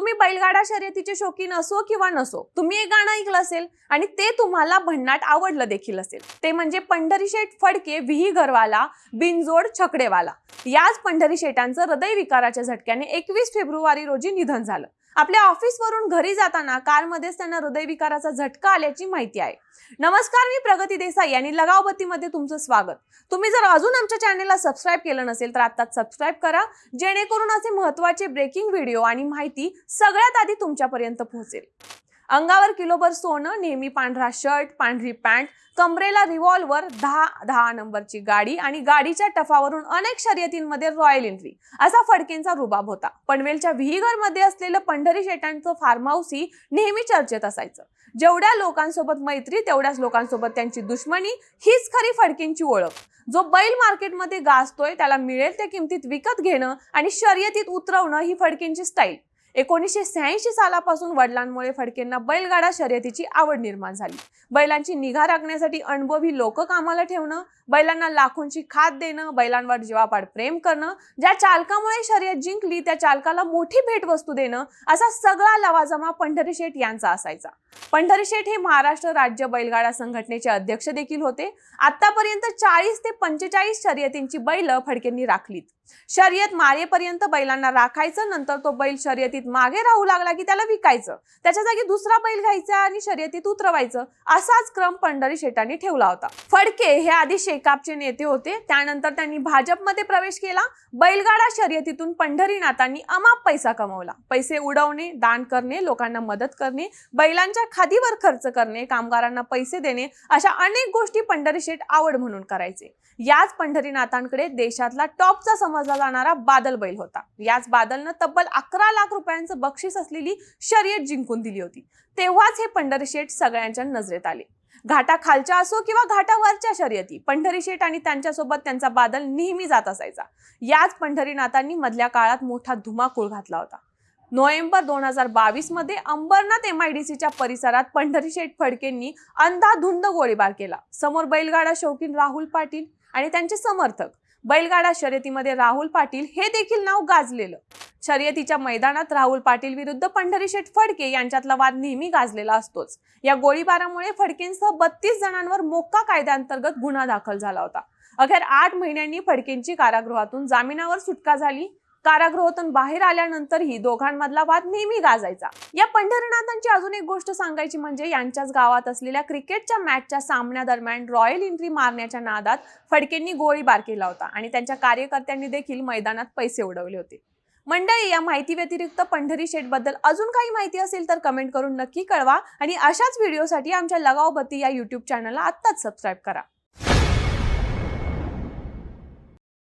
तुम्ही बैलगाडा शर्यतीचे शौकीन असो किंवा नसो तुम्ही एक गाणं ऐकलं असेल आणि ते तुम्हाला भन्नाट आवडलं देखील असेल. ते म्हणजे पंढरी शेठ फडके विही घरवाला बिनजोड छकडेवाला. याच पंढरी शेटांचं हृदयविकाराच्या झटक्याने एकवीस फेब्रुवारी रोजी निधन झालं. आपल्या ऑफिसवरून घरी जाताना कारमध्येच त्यांना हृदयविकाराचा झटका आल्याची माहिती आहे. नमस्कार मी प्रगती देसाई आणि लगावबत्तीमध्ये तुमचं स्वागत. तुम्ही जर अजून आमच्या चॅनेलला सबस्क्राईब केलं नसेल तर आत्ताच सबस्क्राईब करा जेणेकरून असे महत्त्वाचे ब्रेकिंग व्हिडिओ आणि माहिती सगळ्यात आधी तुमच्यापर्यंत पोहोचेल. अंगावर किलोभर सोनं नेहमी पांढरा शर्ट पांढरी पॅन्ट कमरेला रिव्हॉल्वर दहा दहा नंबरची गाडी आणि गाडीच्या टफावरून अनेक शर्यतींमध्ये रॉयल एंट्री असा फडकेंचा रुबाब होता. पनवेलच्या विहीगरमध्ये असलेलं पंढरी शेटांचं फार्म हाऊसही नेहमी चर्चेत असायचं. जेवढ्या लोकांसोबत मैत्री तेवढ्याच लोकांसोबत त्यांची दुश्मनी हीच खरी फडकेंची ओळख. जो बैल मार्केटमध्ये गाजतोय त्याला मिळेल त्या किमतीत विकत घेणं आणि शर्यतीत उतरवणं ही फडकेंची स्टाईल एकोणीसशे शहाऐंशी सालापासून वडिलांमुळे फडकेंना बैलगाडा शर्यतीची आवड निर्माण झाली. बैलांची निगा राखण्यासाठी अनुभवी लोक कामाला ठेवणं बैलांना लाखोंची खाद देणं बैलांवर जीवापाड प्रेम करणं ज्या चालकामुळे शर्यत जिंकली त्या चालकाला मोठी भेटवस्तू देणं असा सगळा लवाजमा पंढरी शेठ यांचा असायचा. पंढरी शेठ हे महाराष्ट्र राज्य बैलगाडा संघटनेचे अध्यक्ष देखील होते. आतापर्यंत चाळीस ते पंचेचाळीस शर्यतींची बैल फडकेंनी राखलीत. शर्यत मारेपर्यंत बैलांना राखायचं नंतर तो बैल शर्यतीत मागे राहू लागला की त्याला विकायचं. त्याच्या जागी दुसरा बैल घ्यायचा आणि शर्यतीत उतरवायचं असाच क्रम पंढरी शेटांनी ठेवला होता. फडके हे आधी एकापचे नेते होते. त्यानंतर त्यांनी भाजपमध्ये प्रवेश केला. बैलगाडा शर्यतीतून पंढरीनाथांनी अमाप पैसा कमवला. पैसे उडवणे दान करणे लोकांना मदत करणे बैलांच्या खादीवर खर्च करणे कामगारांना पैसे देणे अशा अनेक गोष्टी पंढरी शेठ आवड म्हणून करायचे. याच पंढरीनाथांकडे देशातला टॉपचा समजला जाणारा बादल बैल होता. याच बादलनं तब्बल अकरा लाख रुपयांचं बक्षीस असलेली शर्यत जिंकून दिली होती. तेव्हाच हे पंढरी शेठ सगळ्यांच्या नजरेत आले. घाटा खालच्या असो किंवा घाटावरच्या शर्यती पंढरी शेठ आणि त्यांच्यासोबत त्यांचा बादल नेहमी जात असायचा. याच पंढरीनाथांनी मधल्या काळात मोठा धुमाकूळ घातला होता. नोव्हेंबर दोन हजार बावीसमध्ये अंबरनाथ एम आय डी सीच्या परिसरात पंढरी शेठ फडकेंनी अंधाधुंद गोळीबार केला. समोर बैलगाडा शौकीन राहुल पाटील आणि त्यांचे समर्थक. बैलगाडा शर्यतीमध्ये राहुल पाटील हे देखील नाव गाजलेलं. शर्यतीच्या मैदानात राहुल पाटील विरुद्ध पंढरी शेठ फडके यांच्यातला वाद नेहमी गाजलेला असतोच. या गोळीबारामुळे फडकेंसह बत्तीस जणांवर मोक्का कायद्याअंतर्गत गुन्हा दाखल झाला होता. अखेर आठ महिन्यांनी फडकेंची कारागृहातून जामिनावर सुटका झाली. कारागृहातून बाहेर आल्यानंतरही दोघांमधला वाद नेहमी गाजायचा. या पंढरीनाथांची अजून एक गोष्ट सांगायची म्हणजे यांच्याच गावात असलेल्या क्रिकेटच्या मॅचच्या सामन्यादरम्यान रॉयल एंट्री मारण्याच्या नादात फडकेंनी गोळीबार केला होता आणि त्यांच्या कार्यकर्त्यांनी देखील मैदानात पैसे उडवले होते. मंडळी या माहिती व्यतिरिक्त पंढरी शेठबद्दल अजून काही माहिती असेल तर कमेंट करून नक्की कळवा आणि अशाच व्हिडिओसाठी आमच्या लगावबत्ती या यूट्यूब चॅनलला आत्ताच सबस्क्राईब करा.